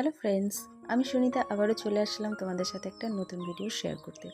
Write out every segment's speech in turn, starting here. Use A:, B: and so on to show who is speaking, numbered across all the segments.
A: Hello friends আমি সুনিতা আবারও চলে আসলাম তোমাদের সাথে একটা নতুন ভিডিও শেয়ার করতে।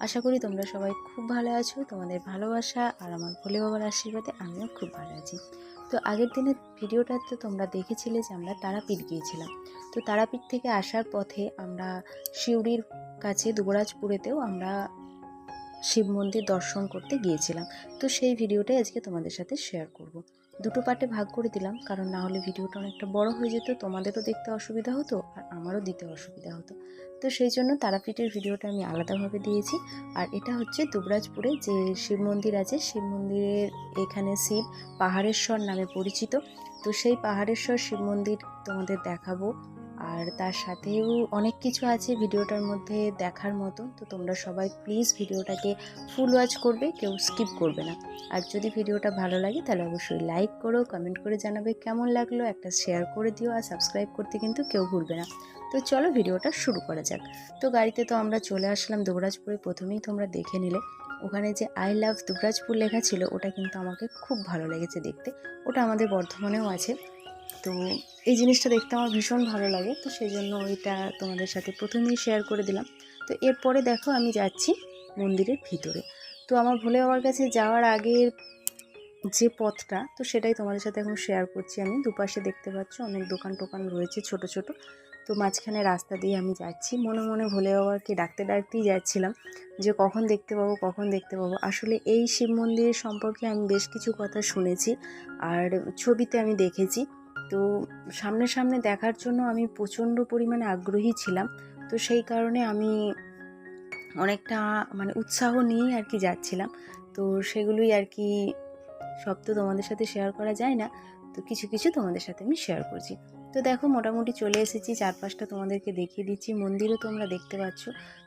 A: আশা করি তোমরা সবাই খুব ভালো আছো, তোমাদের ভালোবাসা আর আমার ভোলে বাবার আশীর্বাদে আমিও খুব ভালো আছি। তো আগের দিনের ভিডিওটা তো তোমরা দেখেছিলে যে আমরা তারাপীঠ গিয়েছিলাম। তো তারাপীঠ থেকে আসার পথে আমরা শিউড়ির কাছে দুবরাজপুরেতেও আমরা শিব মন্দির দর্শন করতে গিয়েছিলাম। তো সেই ভিডিওটাই আজকে তোমাদের সাথে শেয়ার করব। দুটো পার্টে ভাগ করে দিলাম, কারণ না হলে ভিডিওটা অনেকটা বড় হয়ে যেত, তোমাদেরও দেখতে অসুবিধা হতো আর আমারও দিতে অসুবিধা হতো। তো সেই জন্য তারাপীঠের ভিডিওটা আমি আলাদাভাবে দিয়েছি। আর এটা হচ্ছে দুবরাজপুরে যে শিব মন্দির আছে, শিব মন্দিরের এখানে শিব পাহাড়েশ্বর নামে পরিচিত। তো সেই পাহাড়েশ্বর শিব মন্দির তোমাদের দেখাবো আর তার সাথেও অনেক কিছু আছে ভিডিওটার মধ্যে দেখার মতো। তো তোমরা সবাই প্লিজ ভিডিওটাকে ফুল ওয়াচ করবে, কেউ স্কিপ করবে না। আর যদি ভিডিওটা ভালো লাগে, তাহলে অবশ্যই লাইক করো কমেন্ট করে জানাবে কেমন লাগল, একটা শেয়ার করে দিও আর সাবস্ক্রাইব করতে কিন্তু কেউ ভুলবে না। তো চলো ভিডিওটা শুরু করা যাক। তো গাড়িতে তো আমরা চলে আসলাম দুবরাজপুরে, প্রথমেই তোমরা দেখে নিলে, ওখানে যে আই লাভ দুবরাজপুর লেখা ছিল, ওটা কিন্তু আমাকে খুব ভালো লেগেছে দেখতে। ওটা আমাদের বর্ধমানেও আছে। তো এই জিনিসটা দেখতে আমার ভীষণ ভালো লাগে, তো সেই জন্য ওইটা তোমাদের সাথে প্রথমেই শেয়ার করে দিলাম। তো এরপরে দেখো আমি যাচ্ছি মন্দিরের ভিতরে। তো আমার ভোলে বাবার কাছে যাওয়ার আগের যে পথটা, তো সেটাই তোমাদের সাথে এখন শেয়ার করছি আমি। দুপাশে দেখতে পাচ্ছ অনেক দোকান টোকান রয়েছে ছোট ছোট। তো মাঝখানে রাস্তা দিয়ে আমি যাচ্ছি। মনে মনে ভোলে বাবাকে ডাকতে ডাকতেই যাচ্ছিলাম যে কখন দেখতে পাবো, কখন দেখতে পাবো। আসলে এই শিব মন্দিরের সম্পর্কে আমি বেশ কিছু কথা শুনেছি আর ছবিতে আমি দেখেছি। তো সামনে সামনে দেখার জন্য আমি প্রচণ্ড পরিমাণে আগ্রহী ছিলাম। তো সেই কারণে আমি অনেকটা মানে উৎসাহ নিয়েই আর কি যাচ্ছিলাম। তো সেগুলোই আর কি সব তো তোমাদের সাথে শেয়ার করা যায় না। তো কিছু কিছু তোমাদের সাথে আমি শেয়ার করছি। তো দেখো মোটামুটি চলে এসেছি, চারপাশটা তোমাদেরকে দেখিয়ে দিচ্ছি। মন্দিরও তোমরা দেখতে পাচ্ছ।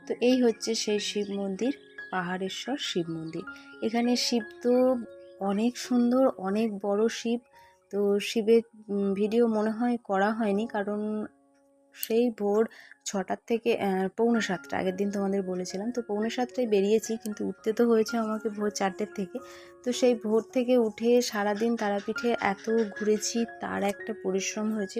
A: তো এই হচ্ছে সেই শিব মন্দির, পাহাড়েশ্বর শিব মন্দির। এখানে শিব তো অনেক সুন্দর, অনেক বড় শিব। তো শিবের ভিডিও মনে হয় করা হয়নি। কারণ সেই ভোর ছটার থেকে পৌনে সাতটা, আগের দিন তোমাদের বলেছিলাম। তো পৌনে সাতটায় বেরিয়েছি, কিন্তু উঠতে তো হয়েছে আমাকে ভোর চারটের থেকে। তো সেই ভোর থেকে উঠে সারাদিন তারাপীঠে এত ঘুরেছি, তার একটা পরিশ্রম হয়েছে।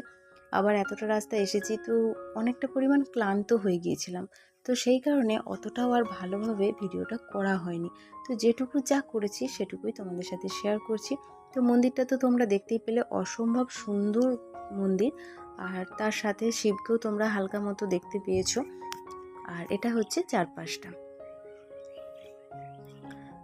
A: আবার এতটা রাস্তা এসেছি, তো অনেকটা পরিমাণ ক্লান্ত হয়ে গিয়েছিলাম। তো সেই কারণে অতটাও আর ভালোভাবে ভিডিওটা করা হয়নি। তো যেটুকু যা করেছি, সেটুকুই তোমাদের সাথে শেয়ার করছি। তো মন্দিরটা তো তোমরা দেখতেই পেলে, অসম্ভব সুন্দর মন্দির। আর তার সাথে শিবকেও তোমরা হালকা মতো দেখতে পেয়েছ। আর এটা হচ্ছে চারপাশটা।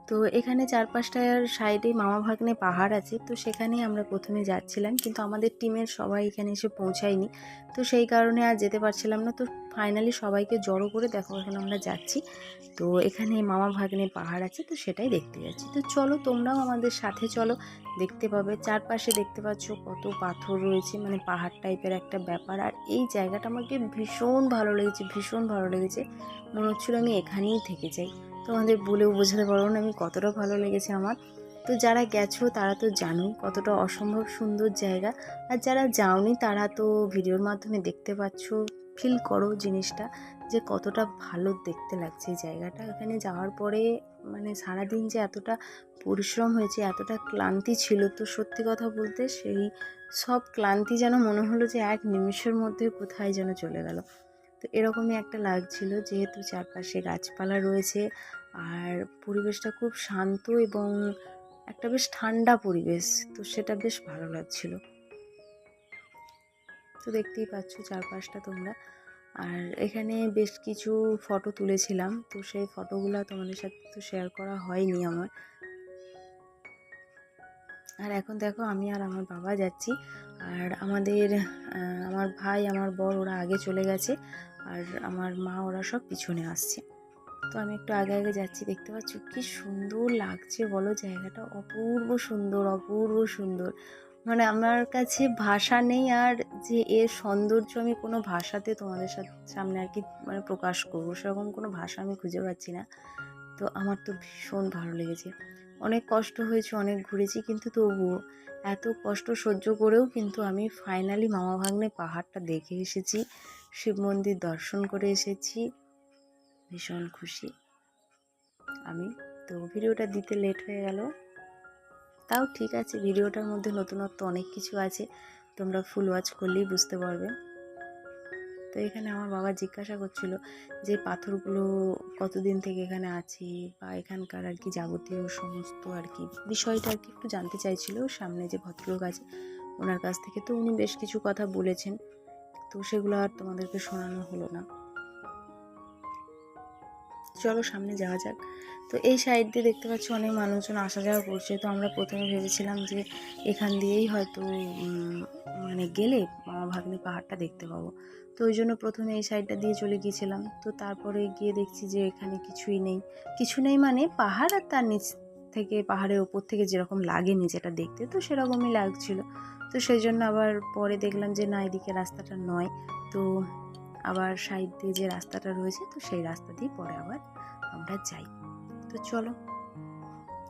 A: তো এখানে চারপাশটার সাইডে মামা ভাগ্নে পাহাড় আছে, তো সেখানে আমরা প্রথমে যাচ্ছিলাম। কিন্তু আমাদের টিমের সবাই এখানে এসে পৌঁছায়নি। তো সেই কারণে আর যেতে পারছিলাম না। তো ফাইনালি সবাইকে জড়ো করে দেখো এখন আমরা যাচ্ছি। তো এখানে মামা ভাগ্নে পাহাড় আছে, তো সেটাই দেখতে যাচ্ছি। তো চলো তোমরাও আমাদের সাথে চলো, দেখতে পাবে। চারপাশে দেখতে পাচ্ছ কত পাথর রয়েছে মানে পাহাড় টাইপের একটা ব্যাপার। আর এই জায়গাটা আমাকে ভীষণ ভালো লেগেছে, ভীষণ ভালো লেগেছে। মনে হচ্ছিল আমি এখানেই থেকে যাই। তোমাদের বলেও বোঝাতে পারব না আমি কতটা ভালো লেগেছে আমার। তো যারা গেছো তারা তো জানো কতটা অসম্ভব সুন্দর জায়গা। আর যারা যাওনি তারা তো ভিডিওর মাধ্যমে দেখতে পাচ্ছ। ফিল করো জিনিসটা যে কতটা ভালো দেখতে লাগছে জায়গাটা। এখানে যাওয়ার পরে মানে সারাদিন যে এতটা পরিশ্রম হয়েছে, এতটা ক্লান্তি ছিল, তো সত্যি কথা বলতে সেই সব ক্লান্তি যেন মনে হলো যে এক নিমিষের মধ্যে কোথায় যেন চলে গেল। তো এরকমই একটা লাগছিল, যেহেতু চারপাশে গাছপালা রয়েছে আর পরিবেশটা খুব শান্ত এবং একটা বেশ ঠান্ডা পরিবেশ, তো সেটা বেশ ভালো লাগছিল। তো দেখতেই পাচ্ছ চারপাশটা তোমরা। আর এখানে বেশ কিছু ফটো তুলেছিলাম, তো সেই ফটোগুলো তোমাদের সাথে তো শেয়ার করা হয়নি আমার। আর এখন দেখো আমি আর আমার বাবা যাচ্ছি, আর আমাদের আমার ভাই, আমার বর ওরা আগে চলে গেছে, আর আমার মা ওরা সব পিছনে আসছে। তো আমি একটু আগে আগে যাচ্ছি, দেখতে পাচ্ছ কি সুন্দর লাগছে বলো, জায়গাটা অপূর্ব সুন্দর অপূর্ব সুন্দর। মানে আমার কাছে ভাষা নেই আর যে এর সৌন্দর্য আমি কোনো ভাষাতে তোমাদের সাথে, সামনে আর কি মানে প্রকাশ করব, সেরকম কোনো ভাষা আমি খুঁজে পাচ্ছি না। তো আমার তো ভীষণ ভালো লেগেছে। অনেক কষ্ট হয়েছে, অনেক ঘুরেছি, কিন্তু তবুও এত কষ্ট সহ্য করেও কিন্তু আমি ফাইনালি মামা ভাগ্নে পাহাড়টা দেখে এসেছি, শিব মন্দির দর্শন করে এসেছি। ভীষণ খুশি। আমি তো ভিডিওটা দিতে লেট হয়ে গেল। তাও ঠিক আছে, ভিডিওটার মধ্যে নতুনত্ব অনেক কিছু আছে, তোমরা ফুল ওয়াচ করলেই বুঝতে পারবে। তো এখানে আমার বাবা জিজ্ঞাসা করছিল যে পাথরগুলো কতদিন থেকে এখানে আছে বা এখানকার আর কি যাবতীয় সমস্ত আর কি বিষয়টা আর কি একটু জানতে চাইছিল সামনে যে ভদ্রলোক আছে, ওনার কাছ থেকে। তো উনি বেশ কিছু কথা বলেছেন, তো সেগুলো আর তোমাদেরকে শোনানো হলো না। চলো সামনে যাওয়া যাক। তো এই সাইড দিয়ে দেখতে পাচ্ছি অনেক মানুষজন আসা যাওয়া করছে। তো আমরা প্রথমে ভেবেছিলাম যে এখান দিয়েই হয়তো মানে গেলে মামা ভাগ্নে পাহাড়টা দেখতে পাবো। তো ওই জন্য প্রথমে এই সাইডটা দিয়ে চলে গিয়েছিলাম। তো তারপরে গিয়ে দেখছি যে এখানে কিছুই নেই। কিছু নেই মানে পাহাড় আর তার নিচ থেকে পাহাড়ের ওপর থেকে যেরকম লাগে নিচেটা দেখতে, তো সেরকমই লাগছিল। তো সেই জন্য আবার পরে দেখলাম যে না, এদিকে রাস্তাটা নয়। তো আবার সাইড দিয়ে যে রাস্তাটা রয়েছে, তো সেই রাস্তা দিয়ে পরে আবার আমরা যাই। তো চলো।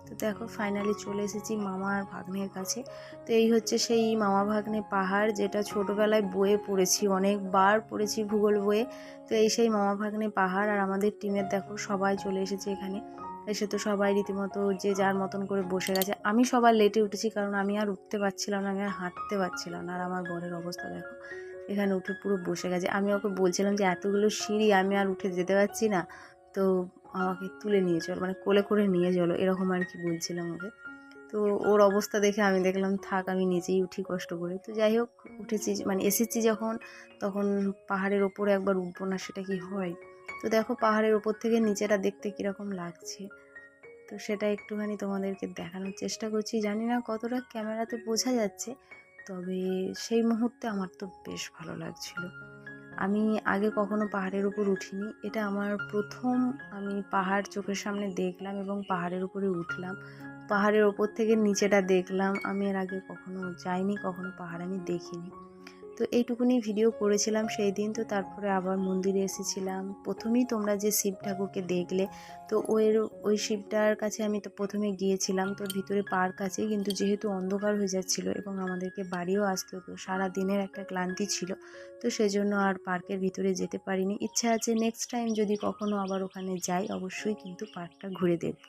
A: তো দেখো ফাইনালি চলে এসেছি মামার ভাগ্নের কাছে। তো এই হচ্ছে সেই মামা ভাগ্নে পাহাড়, যেটা ছোটোবেলায় বইয়ে পড়েছি, অনেকবার পড়েছি ভূগোল বয়ে তো এই সেই মামা ভাগ্নে পাহাড় আর আমাদের টিমের দেখো, সবাই চলে এসেছে এখানে। এসে তো সবাই রীতিমতো যে যার মতন করে বসে গেছে। আমি সবার লেটে উঠেছি, কারণ আমি আর উঠতে পারছিলাম না, আমি আর হাঁটতে পারছিলাম না। আর আমার বরের অবস্থা দেখো এখানে উঠে পুরো বসে গেছে। আমি ওকে বলছিলাম যে, এতগুলো সিঁড়ি আমি আর উঠে যেতে পারছি না। তো আমাকে তুলে নিয়ে চলো মানে কোলে করে নিয়ে চলো, এরকম আর কি বলছিলাম ওকে। তো ওর অবস্থা দেখে আমি দেখলাম, থাক, আমি নিজেই উঠি কষ্ট করে। তো যাই হোক, উঠেছি মানে এসেছি যখন, তখন পাহাড়ের ওপরে একবার উঠবো না, সেটা কি হয়? তো দেখো, পাহাড়ের ওপর থেকে নিচেটা দেখতে কীরকম লাগছে। তো সেটা একটুখানি তোমাদেরকে দেখানোর চেষ্টা করছি। জানি না কতটা ক্যামেরাতে বোঝা যাচ্ছে তবে সেই মুহূর্তে আমার তো বেশ ভালো লাগছিল। আমি আগে কখনো পাহাড়ের উপর উঠিনি। এটা আমার প্রথম আমি পাহাড় চোখের সামনে দেখলাম এবং পাহাড়ের উপরে উঠলাম। পাহাড়ের ওপর থেকে নিচেটা দেখলাম। আমি এর আগে কখনো যাইনি, কখনো পাহাড় আমি দেখিনি। তো এইটুকুনি ভিডিও করেছিলাম সেই দিন। তো তারপরে আবার মন্দিরে এসেছিলাম। প্রথমেই তোমরা যে শিব ঠাকুরকে দেখলে, তো ওর ওই শিবটার কাছে আমি তো প্রথমে গিয়েছিলাম। তো ভিতরে পার্ক আছে, কিন্তু যেহেতু অন্ধকার হয়ে যাচ্ছিল এবং আমাদেরকে বাড়িও আসতে হতো, সারা দিনের একটা ক্লান্তি ছিল। তো সেজন্য আর পার্কের ভিতরে যেতে পারিনি। ইচ্ছা আছে নেক্সট টাইম যদি কখনো আবার ওখানে যাই, অবশ্যই কিন্তু পার্কটা ঘুরে দেখব।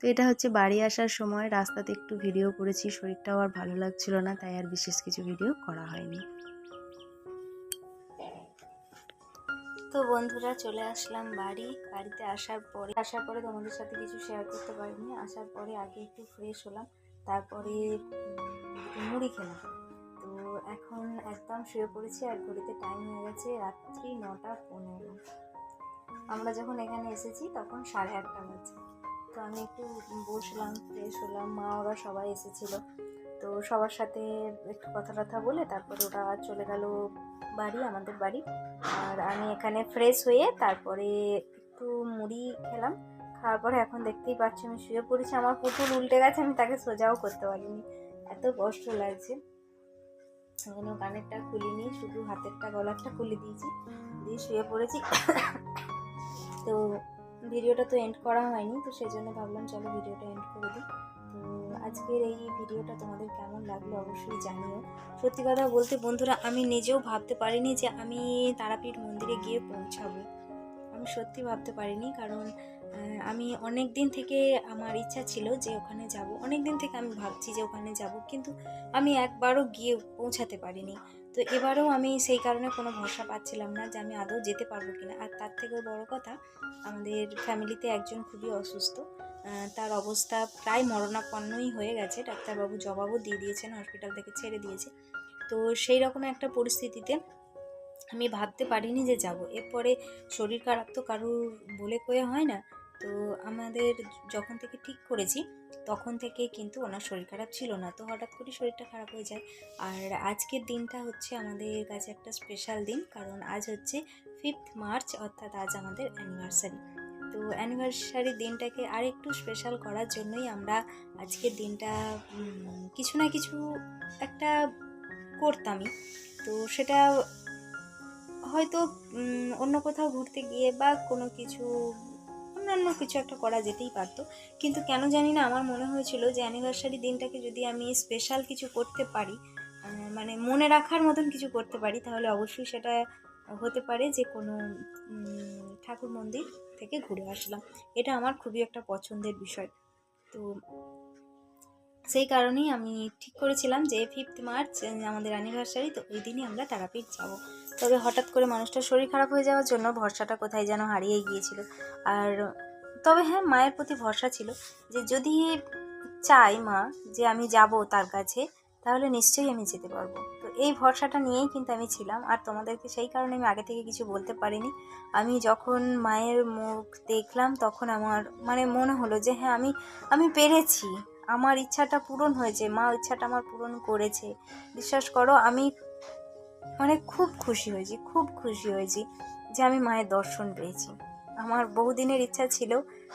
A: তো এটা হচ্ছে বাড়ি আসার সময়। রাস্তাতে একটু ভিডিও করেছি, শরীরটাও আর ভালো লাগছিল না, তাই আর বিশেষ কিছু ভিডিও করা হয়নি। তো বন্ধুরা চলে আসলাম বাড়ি, বাড়িতে আসার পরে আসার পরে তোমাদের সাথে কিছু শেয়ার করতে পারিনি, আসার পরে আগে একটু ফ্রেশ হলাম, তারপরে মুড়ি খেলাম। তো এখন একদম শুয়ে পড়েছি আর ঘড়িতে টাইম হয়ে গেছে রাত্রি নটা পনেরো। আমরা যখন এখানে এসেছি তখন সাড়ে আটটা বাজে। তো আমি একটু বসলাম ফ্রেশ হলাম, মা ওরা সবাই এসেছিল। তো সবার সাথে একটু কথা টথা বলে তারপরে ওরা চলে গেল বাড়ি, আমাদের বাড়ি। আর আমি এখানে ফ্রেশ হয়ে তারপরে একটু মুড়ি খেলাম। খাওয়ার পরে এখন দেখতেই পাচ্ছি আমি শুয়ে পড়েছি। আমার পুতুল উল্টে গেছে, আমি তাকে সোজাও করতে পারিনি। এত কষ্ট লাগছে। এখনও কানেরটা খুলিনি, শুধু হাতেরটা, গলারটা খুলে দিয়েছি। দিয়ে শুয়ে পড়েছি। তো ভিডিওটা তো এন্ড করা হয়নি, তো সেই জন্য ভাবলাম চলো ভিডিওটা এন্ড করে দিই। তো আজকের এই ভিডিওটা তোমাদের কেমন লাগল অবশ্যই জানিও। সত্যি কথা বলতে বন্ধুরা, আমি নিজেও ভাবতে পারিনি যে আমি তারাপীঠ মন্দিরে গিয়ে পৌঁছাবো। আমি সত্যি ভাবতে পারিনি কারণ আমি অনেক দিন থেকে আমার ইচ্ছা ছিল যে ওখানে যাব। অনেক দিন থেকে আমি ভাবছি যে ওখানে যাব, কিন্তু আমি একবারও গিয়ে পৌঁছাতে পারিনি। তো এবারেও আমি সেই কারণে কোনো ভরসা পাচ্ছিলাম না যে আমি আদৌ যেতে পারব কিনা। আর তার থেকেও বড় কথা, আমাদের ফ্যামিলিতে একজন খুবই অসুস্থ তার অবস্থা প্রায় মরণাপন্নই হয়ে গেছে। ডাক্তারবাবু জবাবও দিয়ে দিয়েছেন হসপিটাল থেকে ছেড়ে দিয়েছে। তো সেই রকম একটা পরিস্থিতিতে আমি ভাবতে পারিনি যে যাব। এরপরে শরীর খারাপ তো কারুর বলে কয়ে হয় না তো আমাদের যখন থেকে ঠিক করেছি, তখন থেকে কিন্তু ওনার শরীর খারাপ ছিল না। তো হঠাৎ করে শরীরটা খারাপ হয়ে যায়। আর আজকের দিনটা হচ্ছে আমাদের কাছে একটা স্পেশাল দিন, কারণ আজ হচ্ছে ফিফথ মার্চ অর্থাৎ আজ আমাদের অ্যানিভার্সারি তো অ্যানিভার্সারি দিনটাকে আর একটু স্পেশাল করার জন্যই আমরা আজকের দিনটা কিছু না কিছু একটা করতামই। তো সেটা হয়তো অন্য কোথাও ঘুরতে গিয়ে বা কোনো কিছু অন্যান্য কিছু একটা করা যেতেই পারতো। কিন্তু কেন জানি না আমার মনে হয়েছিল যে অ্যানিভার্সারি দিনটাকে যদি আমি স্পেশাল কিছু করতে পারি মানে মনে রাখার মতন কিছু করতে পারি, তাহলে অবশ্যই সেটা হতে পারে যে কোনো ঠাকুর মন্দির থেকে ঘুরে আসলাম। এটা আমার খুবই একটা পছন্দের বিষয়। তো
B: সেই কারণেই আমি ঠিক করেছিলাম যে ফিফথ মার্চ আমাদের অ্যানিভার্সারি তো ওই দিনই আমরা তারাপীঠ যাব। তবে হঠাৎ করে মানুষটার শরীর খারাপ হয়ে যাওয়ার জন্য ভরসাটা কোথায় যেন হারিয়ে গিয়েছিল। আর তবে হ্যাঁ মায়ের প্রতি ভরসা ছিল যে যদি চাই মা যে আমি যাব তার কাছে, তাহলে নিশ্চয়ই আমি যেতে পারব। তো এই ভরসাটা নিয়েই কিন্তু আমি ছিলাম। আর তোমাদেরকে সেই কারণে আমি আগে থেকে কিছু বলতে পারিনি। আমি যখন মায়ের মুখ দেখলাম, তখন আমার মানে মনে হলো যে হ্যাঁ আমি আমি পেরেছি। আমার ইচ্ছাটা পূরণ হয়েছে, মা ইচ্ছাটা আমার পূরণ করেছে। বিশ্বাস করো, আমি মানে খুব খুশি হয়েছি, খুব খুশি হয়েছি যে আমি মায়ের দর্শন পেয়েছি। আমার বহুদিনের ইচ্ছা ছিল,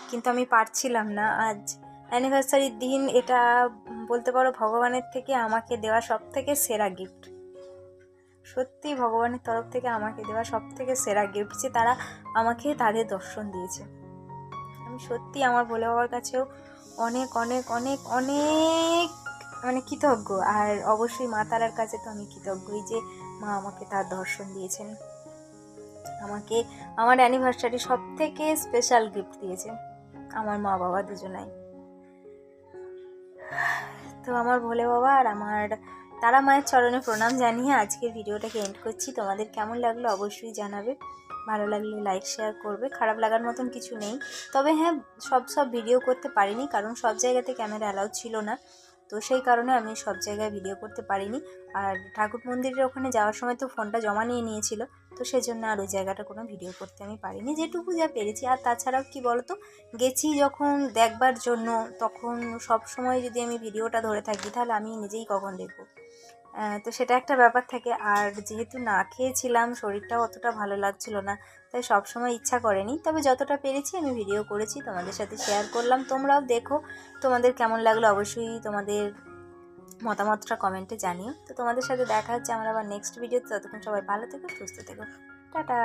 B: কিন্তু আমি পারছিলাম না। আজ অ্যানিভার্সারির দিন এটা বলতে পারো ভগবানের থেকে আমাকে দেওয়া সব থেকে সেরা গিফট সত্যি ভগবানের তরফ থেকে আমাকে দেওয়া সব থেকে সেরা গিফট যে তারা আমাকে তাদের দর্শন দিয়েছে। আমি সত্যি আমার ভোলে বাবার কাছেও অনেক অনেক অনেক অনেক মানে কৃতজ্ঞ। আর অবশ্যই মা তারার কাছে তো আমি কৃতজ্ঞই যে মা আমাকে তার দর্শন দিয়েছেন। আমাকে, আমার অ্যানিভার্সারি সব থেকে স্পেশাল গিফট দিয়েছে। আমার মা বাবা দুজনাই। তো আমার ভোলে বাবা আর আমার তারা মায়ের চরণে প্রণাম জানিয়ে আজকের ভিডিওটাকে এন্ড করছি। তোমাদের কেমন লাগল অবশ্যই জানাবে। ভালো লাগলে লাইক শেয়ার করবে। খারাপ লাগার মতন কিছু নেই। তবে হ্যাঁ সব সব ভিডিও করতে পারিনি, কারণ সব জায়গাতে ক্যামেরা অ্যালাউ ছিল না। তো সেই কারণে আমি সব জায়গায় ভিডিও করতে পারিনি। আর ঠাকুর মন্দিরের ওখানে যাওয়ার সময় তো ফোনটা জমা নিয়ে নিয়েছিল। তো সেজন্য আর ওই জায়গাটা কোনো ভিডিও করতে আমি পারিনি। যেটুকু যা পেরেছি। আর তাছাড়াও কি বলতো? গেছি যখন দেখবার জন্য, তখন সব সময় যদি আমি ভিডিওটা ধরে থাকি, তাহলে আমি নিজেই কখন দেখব? তো সেটা একটা ব্যাপার থাকে। আর যেহেতু না খেয়েছিলাম, শরীরটাও অতটা ভালো লাগছিল না, তাই সব সময় ইচ্ছা করেনি। তবে যতটা পেরেছি আমি ভিডিও করেছি, তোমাদের সাথে শেয়ার করলাম। তোমরাও দেখো, তোমাদের কেমন লাগল অবশ্যই তোমাদের মতামতটা কমেন্টে জানিও। তো তোমাদের সাথে দেখা হচ্ছে আমার আবার নেক্সট ভিডিও ততক্ষণ সবাই ভালো থেকো, সুস্থ থেকো। টাটা!